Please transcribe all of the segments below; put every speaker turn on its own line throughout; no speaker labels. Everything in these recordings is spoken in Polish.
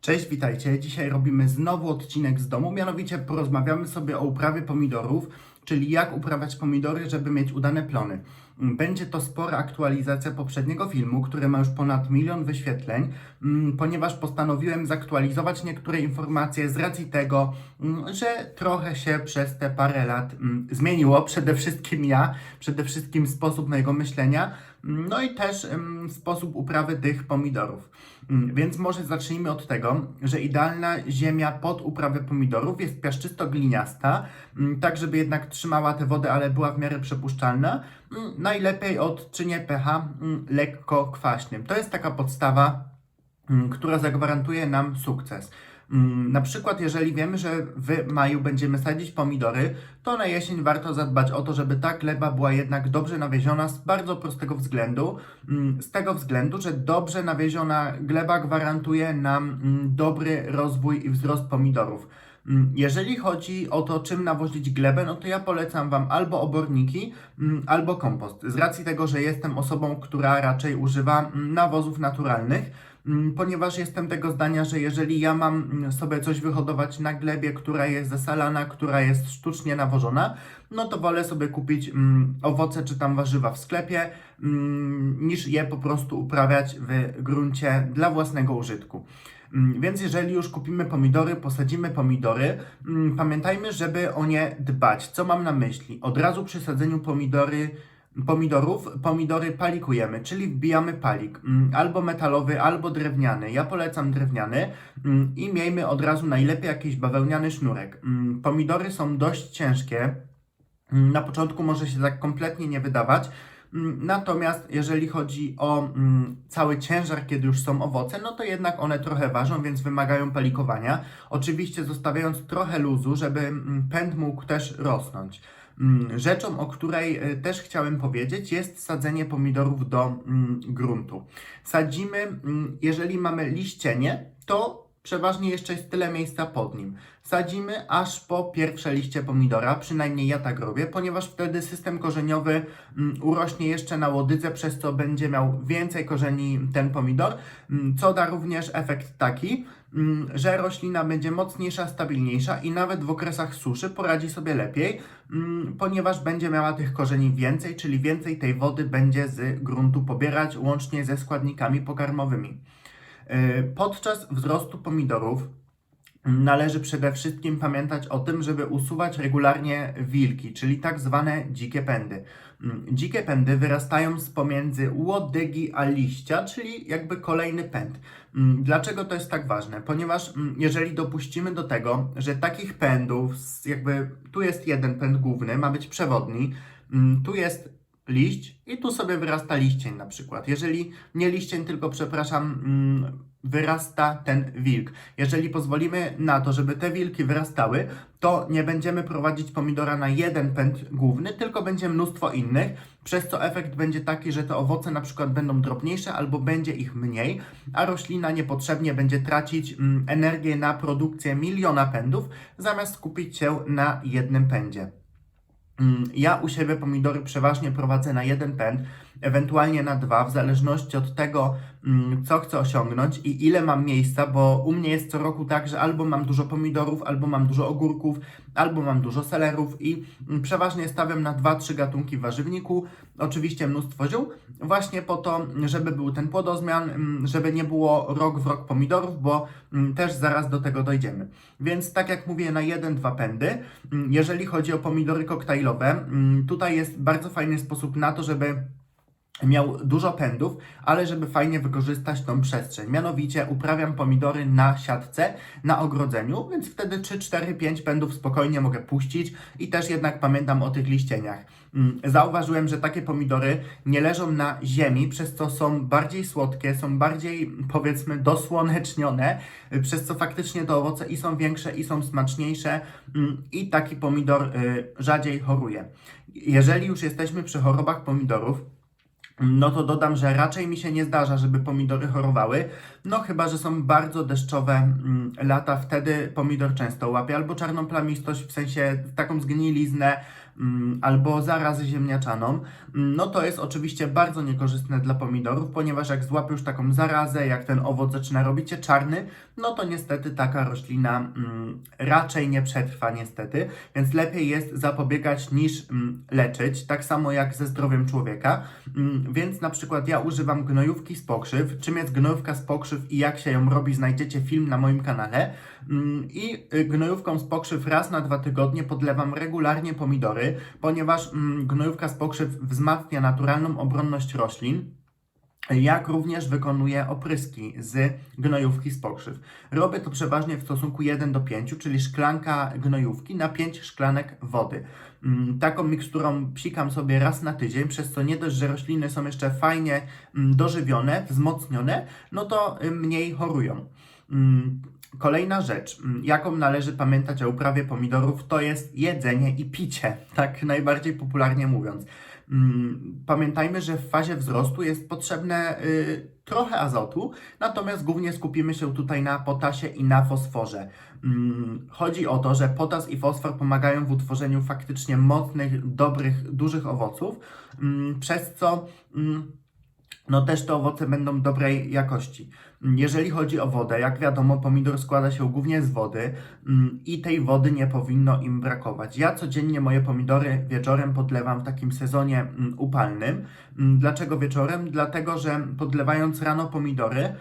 Cześć, witajcie. Dzisiaj robimy znowu odcinek z domu, mianowicie porozmawiamy sobie o uprawie pomidorów, czyli jak uprawiać pomidory, żeby mieć udane plony. Będzie to spora aktualizacja poprzedniego filmu, który ma już ponad milion wyświetleń, mm, ponieważ postanowiłem zaktualizować niektóre informacje z racji tego, mm, że trochę się przez te parę lat mm, zmieniło. Przede wszystkim ja, przede wszystkim sposób mojego myślenia, mm, no i też sposób uprawy tych pomidorów. Mm, Więc może zacznijmy od tego, że idealna ziemia pod uprawę pomidorów jest piaszczysto-gliniasta, mm, tak żeby jednak trzymała tę wodę, ale była w miarę przepuszczalna. Mm, Najlepiej odczynie pH lekko kwaśnym. To jest taka podstawa, która zagwarantuje nam sukces. Mm, Na przykład, jeżeli wiemy, że w maju będziemy sadzić pomidory, to na jesień warto zadbać o to, żeby ta gleba była jednak dobrze nawieziona z bardzo prostego względu. Mm, Z tego względu, że dobrze nawieziona gleba gwarantuje nam mm, dobry rozwój i wzrost pomidorów. Jeżeli chodzi o to, czym nawozić glebę, no to ja polecam Wam albo oborniki, albo kompost. Z racji tego, że jestem osobą, która raczej używa nawozów naturalnych, ponieważ jestem tego zdania, że jeżeli ja mam mm, sobie coś wyhodować na glebie, która jest zasalana, która jest sztucznie nawożona, no to wolę sobie kupić mm, owoce czy tam warzywa w sklepie, mm, niż je po prostu uprawiać w gruncie dla własnego użytku. Mm, Więc jeżeli już kupimy pomidory, posadzimy pomidory, mm, pamiętajmy, żeby o nie dbać. Co mam na myśli? Od razu przy sadzeniu pomidory, pomidorów, pomidory palikujemy, czyli wbijamy palik, mm, albo metalowy, albo drewniany. Ja polecam drewniany mm, i miejmy od razu najlepiej jakiś bawełniany sznurek. Mm, Pomidory są dość ciężkie, na początku może się tak kompletnie nie wydawać. Natomiast jeżeli chodzi o cały ciężar, kiedy już są owoce, no to jednak one trochę ważą, więc wymagają palikowania. Oczywiście zostawiając trochę luzu, żeby pęd mógł też rosnąć. Mm, Rzeczą, o której y, też chciałem powiedzieć, jest sadzenie pomidorów do mm, gruntu. Sadzimy, mm, jeżeli mamy liścienie, to przeważnie jeszcze jest tyle miejsca pod nim. Sadzimy aż po pierwsze liście pomidora, przynajmniej ja tak robię, ponieważ wtedy system korzeniowy mm, urośnie jeszcze na łodydze, przez co będzie miał więcej korzeni ten pomidor, mm, co da również efekt taki, mm, że roślina będzie mocniejsza, stabilniejsza i nawet w okresach suszy poradzi sobie lepiej, ponieważ będzie miała tych korzeni więcej, czyli więcej tej wody będzie z gruntu pobierać, łącznie ze składnikami pokarmowymi. Yy, Podczas wzrostu pomidorów należy przede wszystkim pamiętać o tym, żeby usuwać regularnie wilki, czyli tak zwane dzikie pędy. Mm, Dzikie pędy wyrastają z pomiędzy łodygi a liścia, czyli jakby kolejny pęd. Mm, Dlaczego to jest tak ważne? Ponieważ mm, jeżeli dopuścimy do tego, że takich pędów, jakby tu jest jeden pęd główny, ma być przewodni, tu jest liść i tu sobie wyrasta liścień na przykład. Jeżeli nie liścień, tylko przepraszam, mm, wyrasta ten wilk. Jeżeli pozwolimy na to, żeby te wilki wyrastały, to nie będziemy prowadzić pomidora na jeden pęd główny, tylko będzie mnóstwo innych, przez co efekt będzie taki, że te owoce na przykład będą drobniejsze albo będzie ich mniej, a roślina niepotrzebnie będzie tracić mm, energię na produkcję miliona pędów, zamiast skupić się na jednym pędzie. Mm, Ja u siebie pomidory przeważnie prowadzę na jeden pęd, ewentualnie na dwa, w zależności od tego, mm, co chcę osiągnąć i ile mam miejsca, bo u mnie jest co roku tak, że albo mam dużo pomidorów, albo mam dużo ogórków, albo mam dużo selerów i mm, przeważnie stawiam na dwa, trzy gatunki w warzywniku, oczywiście mnóstwo ziół, właśnie po to, żeby był ten płodozmian, mm, żeby nie było rok w rok pomidorów, bo też zaraz do tego dojdziemy. Więc tak jak mówię, na jeden, dwa pędy. Jeżeli chodzi o pomidory koktajlowe, tutaj jest bardzo fajny sposób na to, żeby miał dużo pędów, ale żeby fajnie wykorzystać tą przestrzeń. Mianowicie uprawiam pomidory na siatce, na ogrodzeniu, więc wtedy 3, 4, 5 pędów spokojnie mogę puścić i też jednak pamiętam o tych liścieniach. Mm, Zauważyłem, że takie pomidory nie leżą na ziemi, przez co są bardziej słodkie, są bardziej powiedzmy dosłonecznione, przez co faktycznie te owoce i są większe, i są smaczniejsze mm, i taki pomidor y, rzadziej choruje. Jeżeli już jesteśmy przy chorobach pomidorów, no to dodam, że raczej mi się nie zdarza, żeby pomidory chorowały. No chyba, że są bardzo deszczowe mm, lata, wtedy pomidor często łapie albo czarną plamistość, w sensie taką zgniliznę, albo zarazę ziemniaczaną, mm, no to jest oczywiście bardzo niekorzystne dla pomidorów, ponieważ jak złapie już taką zarazę, jak ten owoc zaczyna robić się czarny, no to niestety taka roślina mm, raczej nie przetrwa niestety, więc lepiej jest zapobiegać niż mm, leczyć, tak samo jak ze zdrowiem człowieka, mm, więc na przykład ja używam gnojówki z pokrzyw, czym jest gnojówka z pokrzyw i jak się ją robi, znajdziecie film na moim kanale. Mm, i y, gnojówką z pokrzyw raz na dwa tygodnie podlewam regularnie pomidory, ponieważ mm, gnojówka z pokrzyw wzmacnia naturalną obronność roślin, jak również wykonuję opryski z gnojówki z pokrzyw. Robię to przeważnie w stosunku 1 do 5, czyli szklanka gnojówki na 5 szklanek wody. Mm, Taką miksturą psikam sobie raz na tydzień, przez co nie dość, że rośliny są jeszcze fajnie mm, dożywione, wzmocnione, no to y, mniej chorują. Kolejna rzecz, mm, jaką należy pamiętać o uprawie pomidorów, to jest jedzenie i picie, tak najbardziej popularnie mówiąc. Mm, Pamiętajmy, że w fazie wzrostu jest potrzebne y, trochę azotu, natomiast głównie skupimy się tutaj na potasie i na fosforze. Mm, Chodzi o to, że potas i fosfor pomagają w utworzeniu faktycznie mocnych, dobrych, dużych owoców, przez co no też te owoce będą dobrej jakości. Jeżeli chodzi o wodę, jak wiadomo, pomidor składa się głównie z wody mm, i tej wody nie powinno im brakować. Ja codziennie moje pomidory wieczorem podlewam w takim sezonie mm, upalnym. Mm, Dlaczego wieczorem? Dlatego, że podlewając rano pomidory,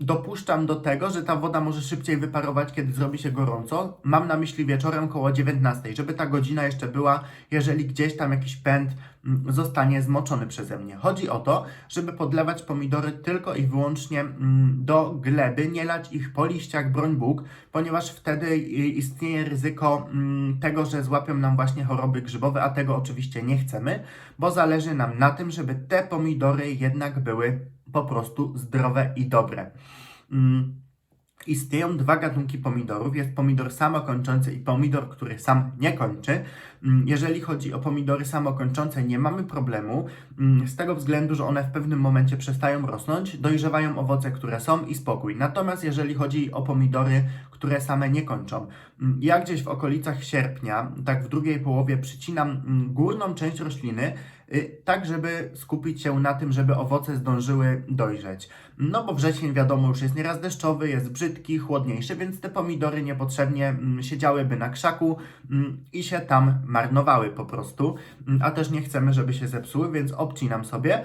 dopuszczam do tego, że ta woda może szybciej wyparować, kiedy zrobi się gorąco. Mam na myśli wieczorem koło 19, żeby ta godzina jeszcze była, jeżeli gdzieś tam jakiś pęd zostanie zmoczony przeze mnie. Chodzi o to, żeby podlewać pomidory tylko i wyłącznie do gleby, nie lać ich po liściach, broń Bóg, ponieważ wtedy istnieje ryzyko mm, tego, że złapią nam właśnie choroby grzybowe, a tego oczywiście nie chcemy, bo zależy nam na tym, żeby te pomidory jednak były po prostu zdrowe i dobre. Istnieją dwa gatunki pomidorów. Jest pomidor samokończący i pomidor, który sam nie kończy. Mm, Jeżeli chodzi o pomidory samokończące, nie mamy problemu, mm, z tego względu, że one w pewnym momencie przestają rosnąć, dojrzewają owoce, które są i spokój. Natomiast jeżeli chodzi o pomidory, które same nie kończą, mm, ja gdzieś w okolicach sierpnia, tak w drugiej połowie, przycinam mm, górną część rośliny, y, tak żeby skupić się na tym, żeby owoce zdążyły dojrzeć. No bo wrzesień wiadomo już jest nieraz deszczowy, jest brzydki, chłodniejszy, więc te pomidory niepotrzebnie mm, siedziałyby na krzaku i się tam marnowały po prostu, a też nie chcemy, żeby się zepsuły, więc obcinam sobie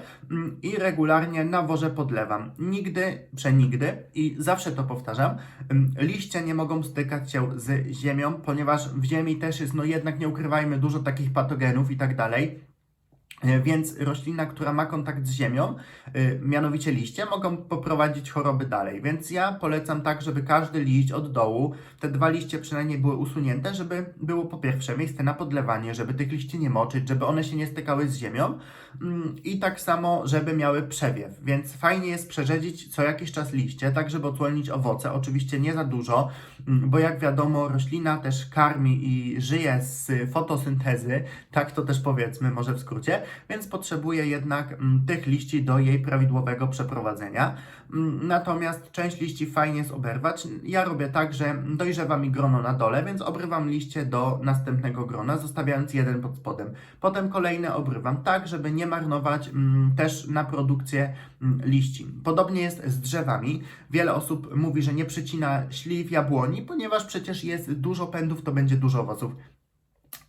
i regularnie na podlewam. Nigdy, przenigdy i zawsze to powtarzam, mm, nie mogą stykać się z ziemią, ponieważ w ziemi też jest, no jednak nie ukrywajmy, dużo takich patogenów i tak dalej. E, Więc roślina, która ma kontakt z ziemią, y, mianowicie liście, mogą poprowadzić choroby dalej. Więc ja polecam tak, żeby każdy liść od dołu, te dwa liście przynajmniej były usunięte, żeby było po pierwsze miejsce na podlewanie, żeby tych liści nie moczyć, żeby one się nie stykały z ziemią mm, i tak samo, żeby miały przewiew. Więc fajnie jest przerzedzić co jakiś czas liście, tak żeby odsłonić owoce. Oczywiście nie za dużo, mm, bo jak wiadomo, roślina też karmi i żyje z fotosyntezy, tak to też powiedzmy, może w skrócie, więc potrzebuje jednak mm, tych liści do jej prawidłowego przeprowadzenia. Mm, Natomiast część liści fajnie jest oberwać. Ja robię tak, że dojrzewa mi grono na dole, więc obrywam liście do następnego grona, zostawiając jeden pod spodem. Potem kolejne obrywam tak, żeby nie marnować mm, też na produkcję liści. Podobnie jest z drzewami. Wiele osób mówi, że nie przycina śliw jabłoni, ponieważ przecież jest dużo pędów, to będzie dużo owoców.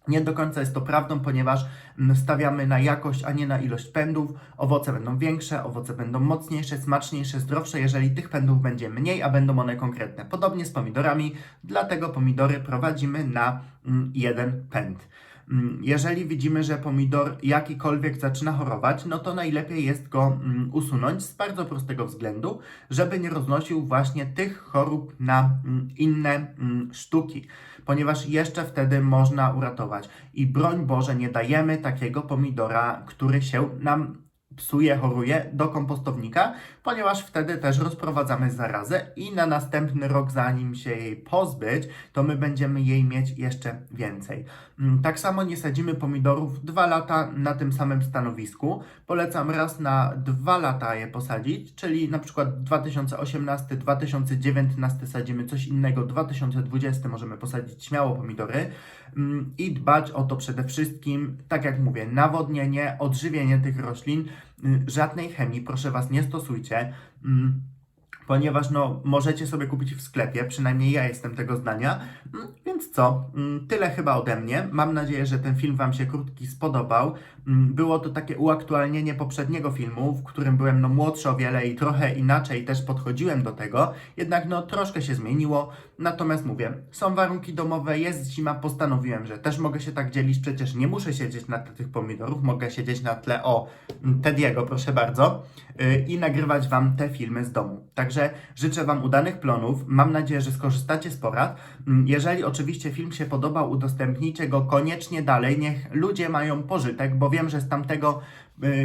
Nie do końca jest to prawdą, ponieważ mm, stawiamy na jakość, a nie na ilość pędów. Owoce będą większe, owoce będą mocniejsze, smaczniejsze, zdrowsze, jeżeli tych pędów będzie mniej, a będą one konkretne. Podobnie z pomidorami, dlatego pomidory prowadzimy na mm, jeden pęd. Mm, Jeżeli widzimy, że pomidor jakikolwiek zaczyna chorować, no to najlepiej jest go mm, usunąć z bardzo prostego względu, żeby nie roznosił właśnie tych chorób na mm, inne sztuki, ponieważ jeszcze wtedy można uratować. I broń Boże, nie dajemy takiego pomidora, który się nam psuje, choruje do kompostownika, ponieważ wtedy też rozprowadzamy zarazę i na następny rok, zanim się jej pozbyć, to my będziemy jej mieć jeszcze więcej. Mm, Tak samo nie sadzimy pomidorów dwa lata na tym samym stanowisku. Polecam raz na dwa lata je posadzić, czyli na przykład 2018, 2019 sadzimy coś innego, 2020 możemy posadzić śmiało pomidory mm, i dbać o to przede wszystkim, tak jak mówię, nawodnienie, odżywienie tych roślin, żadnej chemii, proszę Was, nie stosujcie. mm, Ponieważ no, możecie sobie kupić w sklepie, przynajmniej ja jestem tego zdania. Mm, Więc co? Mm, Tyle chyba ode mnie. Mam nadzieję, że ten film Wam się krótki spodobał. Było to takie uaktualnienie poprzedniego filmu, w którym byłem no, młodszy o wiele i trochę inaczej też podchodziłem do tego. Jednak no, troszkę się zmieniło. Natomiast mówię, są warunki domowe, jest zima, postanowiłem, że też mogę się tak dzielić. Przecież nie muszę siedzieć na tle tych pomidorów, mogę siedzieć na tle o mm, Tediego, proszę bardzo, yy, i nagrywać Wam te filmy z domu. Także życzę Wam udanych plonów. Mam nadzieję, że skorzystacie z porad. Mm, Jeżeli oczywiście film się podobał, udostępnijcie go koniecznie dalej. Niech ludzie mają pożytek, bo wiem, że z tamtego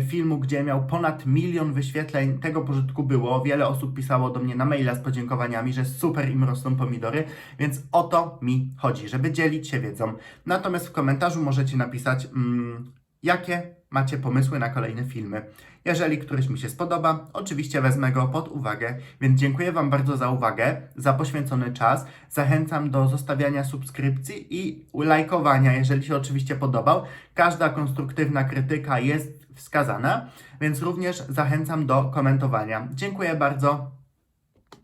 filmu, gdzie miał ponad milion wyświetleń, tego pożytku było. Wiele osób pisało do mnie na maila z podziękowaniami, że super im rosną pomidory, więc o to mi chodzi, żeby dzielić się wiedzą. Natomiast w komentarzu możecie napisać, mm, jakie macie pomysły na kolejne filmy. Jeżeli któryś mi się spodoba, oczywiście wezmę go pod uwagę, więc dziękuję Wam bardzo za uwagę, za poświęcony czas. Zachęcam do zostawiania subskrypcji i lajkowania, jeżeli się oczywiście podobał. Każda konstruktywna krytyka jest wskazana, więc również zachęcam do komentowania. Dziękuję bardzo.